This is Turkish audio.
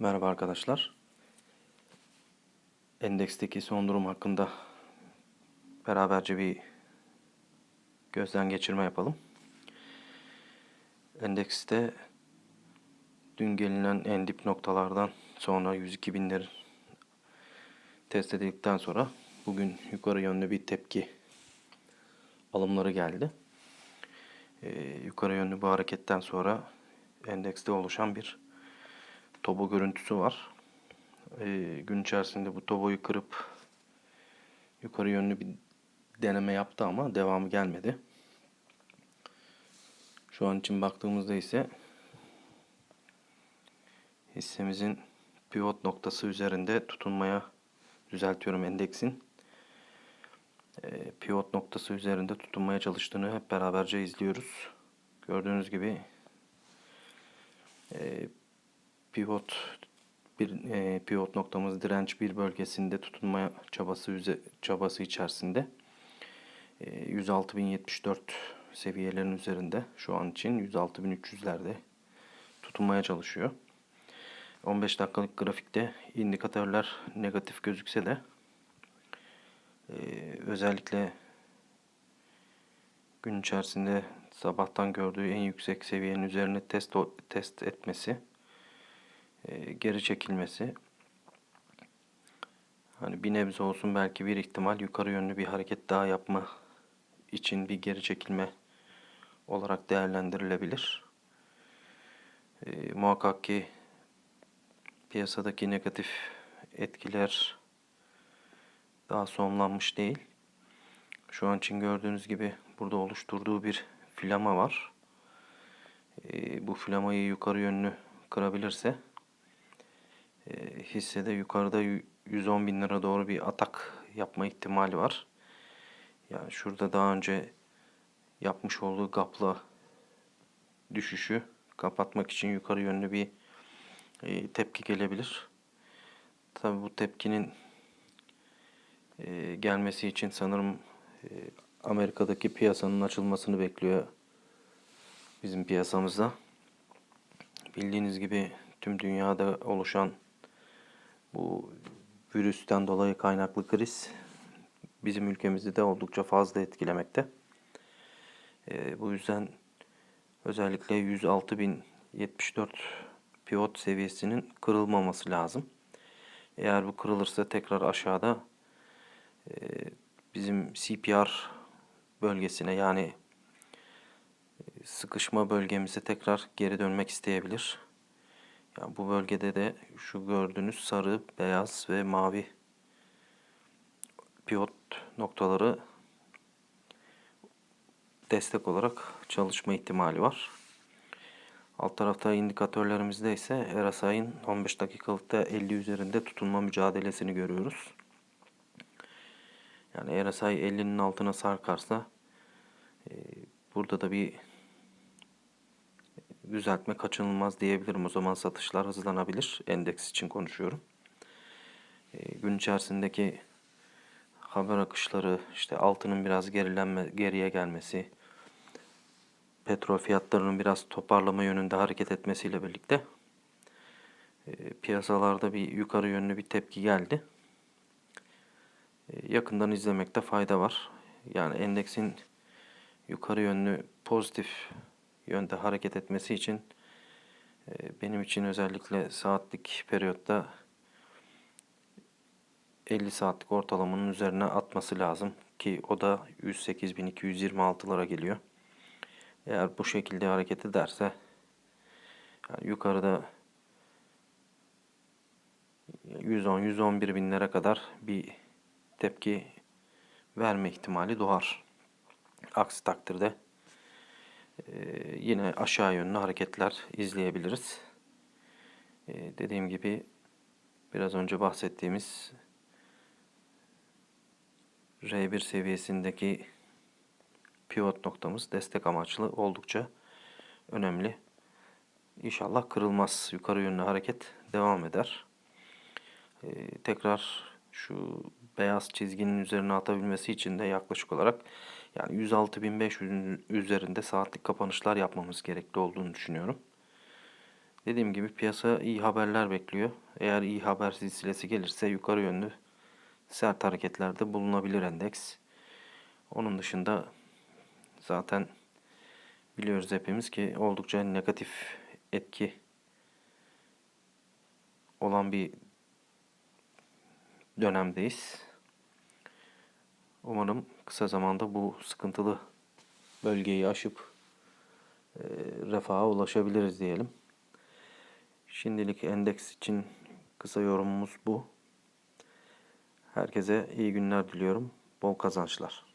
Merhaba arkadaşlar. Endeksteki son durum hakkında beraberce bir gözden geçirme yapalım. Endekste dün gelinen en dip noktalardan sonra 102 binlerin test edildikten sonra bugün yukarı yönlü bir tepki alımları geldi. Ee, yukarı yönlü bu hareketten sonra endekste oluşan bir tobo görüntüsü var. Ee, gün içerisinde bu toboyu kırıp yukarı yönlü bir deneme yaptı ama devamı gelmedi. Şu an için baktığımızda ise hissemizin pivot noktası üzerinde tutunmaya düzeltiyorum endeksin. Ee, pivot noktası üzerinde tutunmaya çalıştığını hep beraberce izliyoruz. Gördüğünüz gibi e, pivot bir e, pivot noktamız direnç bir bölgesinde tutunma çabası üze, çabası içerisinde e, 106.074 seviyelerin üzerinde şu an için 106.300'lerde tutunmaya çalışıyor. 15 dakikalık grafikte indikatörler negatif gözükse de e, özellikle gün içerisinde sabahtan gördüğü en yüksek seviyenin üzerine test test etmesi e, geri çekilmesi hani bir nebze olsun belki bir ihtimal yukarı yönlü bir hareket daha yapma için bir geri çekilme olarak değerlendirilebilir. E, muhakkak ki piyasadaki negatif etkiler daha sonlanmış değil. Şu an için gördüğünüz gibi burada oluşturduğu bir flama var. E, bu flamayı yukarı yönlü kırabilirse hissede yukarıda 110 bin lira doğru bir atak yapma ihtimali var. Yani şurada daha önce yapmış olduğu gapla düşüşü kapatmak için yukarı yönlü bir e, tepki gelebilir. Tabi bu tepkinin e, gelmesi için sanırım e, Amerika'daki piyasanın açılmasını bekliyor bizim piyasamızda. Bildiğiniz gibi tüm dünyada oluşan bu virüsten dolayı kaynaklı kriz bizim ülkemizi de oldukça fazla etkilemekte. E, bu yüzden özellikle 106.074 pivot seviyesinin kırılmaması lazım. Eğer bu kırılırsa tekrar aşağıda e, bizim CPR bölgesine yani e, sıkışma bölgemize tekrar geri dönmek isteyebilir. Yani bu bölgede de şu gördüğünüz sarı, beyaz ve mavi pivot noktaları destek olarak çalışma ihtimali var. Alt tarafta indikatörlerimizde ise RSI'nin 15 dakikalıkta 50 üzerinde tutunma mücadelesini görüyoruz. Yani RSI 50'nin altına sarkarsa e, burada da bir düzeltme kaçınılmaz diyebilirim. O zaman satışlar hızlanabilir. Endeks için konuşuyorum. E, gün içerisindeki haber akışları, işte altının biraz gerilenme, geriye gelmesi, petrol fiyatlarının biraz toparlama yönünde hareket etmesiyle birlikte e, piyasalarda bir yukarı yönlü bir tepki geldi. E, yakından izlemekte fayda var. Yani endeksin yukarı yönlü pozitif yönde hareket etmesi için e, benim için özellikle saatlik periyotta 50 saatlik ortalamanın üzerine atması lazım ki o da 108.226'lara geliyor. Eğer bu şekilde hareket ederse yani yukarıda 110-111 binlere kadar bir tepki verme ihtimali doğar. Aksi takdirde yine aşağı yönlü hareketler izleyebiliriz. E, dediğim gibi biraz önce bahsettiğimiz R1 seviyesindeki pivot noktamız destek amaçlı oldukça önemli. İnşallah kırılmaz. Yukarı yönlü hareket devam eder. Ee, tekrar şu beyaz çizginin üzerine atabilmesi için de yaklaşık olarak yani 106.500'ün üzerinde saatlik kapanışlar yapmamız gerekli olduğunu düşünüyorum. Dediğim gibi piyasa iyi haberler bekliyor. Eğer iyi haber silsilesi gelirse yukarı yönlü sert hareketlerde bulunabilir endeks. Onun dışında zaten biliyoruz hepimiz ki oldukça negatif etki olan bir dönemdeyiz. Umarım kısa zamanda bu sıkıntılı bölgeyi aşıp e, refaha ulaşabiliriz diyelim. Şimdilik endeks için kısa yorumumuz bu. Herkese iyi günler diliyorum. Bol kazançlar.